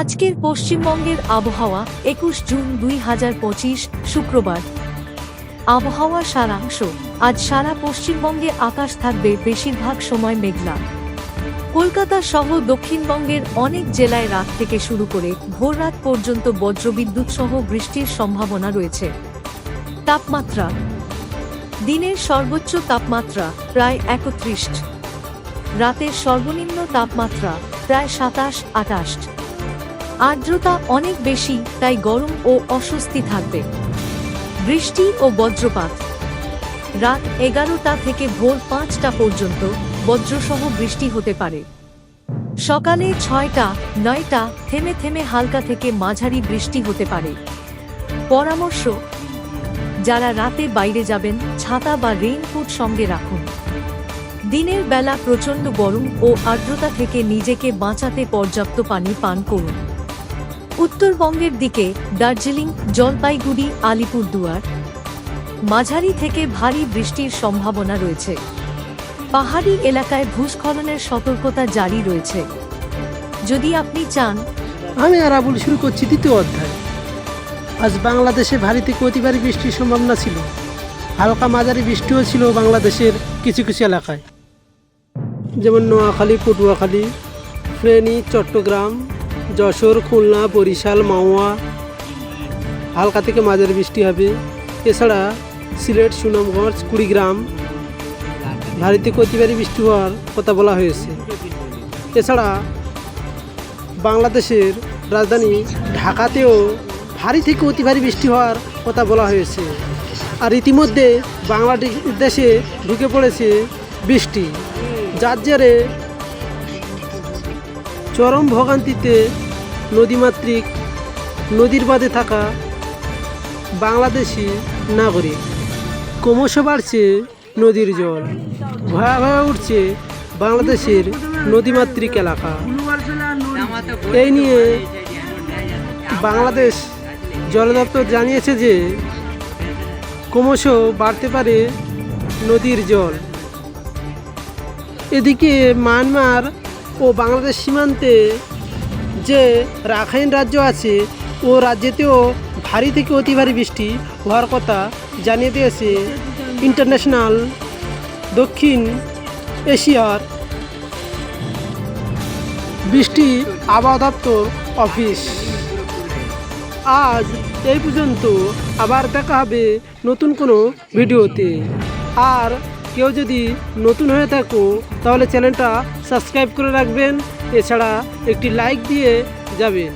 আজকের পশ্চিমবঙ্গের আবহাওয়া একুশ জুন দুই হাজার পঁচিশ, শুক্রবার। আবহাওয়া সারাংশ, আজ সারা পশ্চিমবঙ্গে আকাশ থাকবে বেশিরভাগ সময় মেঘলা। কলকাতা সহ দক্ষিণবঙ্গের অনেক জেলায় রাত থেকে শুরু করে ভোররাত পর্যন্ত বজ্রবিদ্যুৎ সহ বৃষ্টির সম্ভাবনা রয়েছে। তাপমাত্রা, দিনের সর্বোচ্চ তাপমাত্রা প্রায় একত্রিশ। রাতের সর্বনিম্ন তাপমাত্রা প্রায় সাতাশ আটাশ আর্দ্রতা অনেক বেশি, তাই গরম ও অস্বস্তি থাকবে। বৃষ্টি ও বজ্রপাত। রাত এগারোটা থেকে ভোর পাঁচটা পর্যন্ত বজ্রসহ বৃষ্টি হতে পারে। সকালে ছয়টা, নয়টা থেমে থেমে হালকা থেকে মাঝারি বৃষ্টি হতে পারে। পরামর্শ, যারা রাতে বাইরে যাবেন, ছাতা বা রেইনকোট সঙ্গে রাখুন। দিনের বেলা প্রচণ্ড গরম ও আর্দ্রতা থেকে নিজেকে বাঁচাতে পর্যাপ্ত পানি পান করুন। উত্তরবঙ্গের দিকে দার্জিলিং, জলপাইগুড়ি, আলিপুরদুয়ার। মাঝারি থেকে ভারী বৃষ্টির সম্ভাবনা রয়েছে। পাহাড়ি এলাকায় ভূস্খলনের সতর্কতা জারি রয়েছে। যদি আপনি চান, আমি আর আবুল শুরু করছি দ্বিতীয় অধ্যায়। আজ বাংলাদেশে ভারী থেকে অতি ভারী বৃষ্টির সম্ভাবনা ছিল। হালকা মাঝারি বৃষ্টিও ছিল বাংলাদেশের কিছু কিছু এলাকায়। যেমন নোয়াখালী, পটুয়াখালী, ফেনী, চট্টগ্রাম যশোর, খুলনা, বরিশাল, মাওয়া, হালকা থেকে মাঝারি বৃষ্টি হবে। এছাড়া সিলেট, সুনামগঞ্জ, কুড়িগ্রাম ভারী থেকে অতি বৃষ্টি হওয়ার কথা বলা হয়েছে। এছাড়া বাংলাদেশের রাজধানী ঢাকাতেও ভারী থেকে অতি ভারী বৃষ্টি হওয়ার কথা বলা হয়েছে। আর ইতিমধ্যে বাংলাদেশে ঢুকে পড়েছে বৃষ্টি। যার জেরে চরম ভোগান্তিতে নদীমাতৃক, নদীর বাঁধে থাকা বাংলাদেশি নাগরিক। ক্রমশ বাড়ছে নদীর জল। ভয়াবহ উঠছে বাংলাদেশের নদীমাতৃক এলাকা। এই নিয়ে বাংলাদেশ জল দপ্তর জানিয়েছে যে, ক্রমশ বাড়তে পারে নদীর জল। এদিকে মায়ানমার ও বাংলাদেশ সীমান্তে যে রাখাইন রাজ্য আছে, ও রাজ্যেতেও ভারী থেকে অতি ভারী বৃষ্টি হওয়ার কথা জানিয়ে দিয়েছে ইন্টারন্যাশনাল দক্ষিণ এশিয়ার বৃষ্টি আবহাওয়া দপ্তর অফিস। আজ এই পর্যন্ত আবার দেখা হবে নতুন কোনো ভিডিওতে। আর কেউ যদি নতুন হয়ে থাকো, তাহলে চ্যানেলটা সাবস্ক্রাইব করে রাখবেন। এছাড়া একটি লাইক দিয়ে যাবেন।